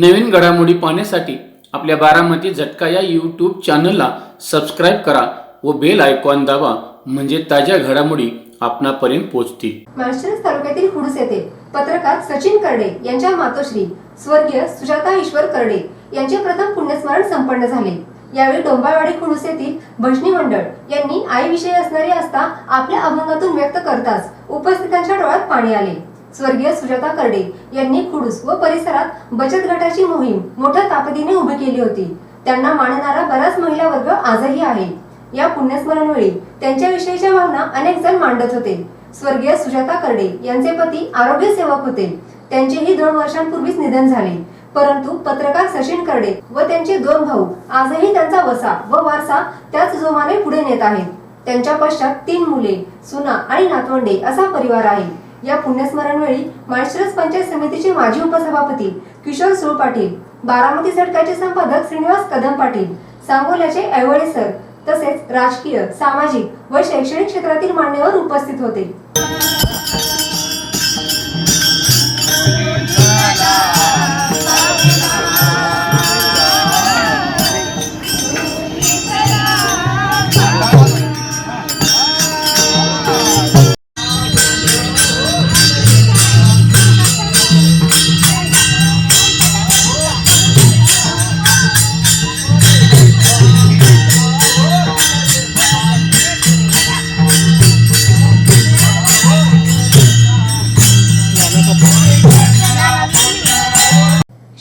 नवीन घडामोडी पाहण्यासाठी आपल्या बारामती झटका या यूट्यूब चॅनलला सबस्क्राईब करा व बेल आयकॉन दाबा म्हणजे ताज्या घडामोडी आपणापर्यंत पोहोचतील. माळशिरस तालुक्यातील खुडूस येथे पत्रकार सचिन करडे यांच्या मातोश्री स्वर्गीय सुजाता ईश्वर करडे यांचे प्रथम पुण्यस्मरण संपन्न झाले. यावेळी डोंबाळवाडी खुडूस येथील भजनी मंडळ यांनी आईविषयी असणारी आस्था आपल्या अभंगातून व्यक्त करताच उपस्थितांच्या डोळ्यात पाणी आले. स्वर्गीय सुजाता करडे यांनी खुडूस व परिसरात बचत गटाची मोहीम मोठ्या ताकदीने उभी केली होती. त्यांना मानणारा बराच महिला वर्ग आजही आहे. या पुण्यस्मरण वेळी त्यांच्याविषयीच्या भावना अनेक जण मांडत होते. स्वर्गीय सुजाता करडे यांचे पती आरोग्य सेवक होते. त्यांचेही दोन वर्षांपूर्वीच निधन झाले. परंतु पत्रकार सचिन करडे व त्यांचे दोन भाऊ आजही त्यांचा वसा व वारसा त्याच जोमाने पुढे नेत आहेत. त्यांच्या पश्चात तीन मुले सुना आणि नातवंडे असा परिवार आहे. या पुण्यस्मरण वेळी माळशिरस पंचायत समितीचे माजी उपसभापती किशोर सुळ पाटील बारामती झटकाचे संपादक श्रीनिवास कदम पाटील सांगोल्याचे ऐवळे सर तसेच राजकीय सामाजिक व शैक्षणिक क्षेत्रातील मान्यवर उपस्थित होते.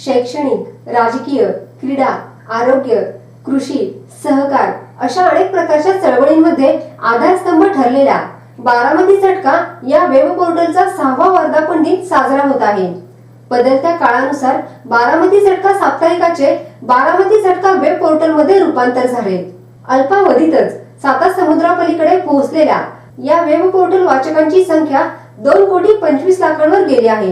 शैक्षणिक राजकीय क्रीडा आरोग्य कृषी सहकार अशा अनेक प्रकारच्या चळवळींमध्ये आधारस्तंभ ठरलेला बारामती चटका या वेब पोर्टलचा सहावा वर्धापन दिन साजरा होत आहे. बदलत्या काळानुसार बारामती चटका साप्ताहिकाचे बारामती चटका वेब पोर्टलमध्ये रूपांतर झाले. अल्पावधीतच साता समुद्रापलीकडे पोहोचलेल्या या वेब पोर्टल वाचकांची संख्या दोन कोटी पंचवीस लाखांवर गेली आहे.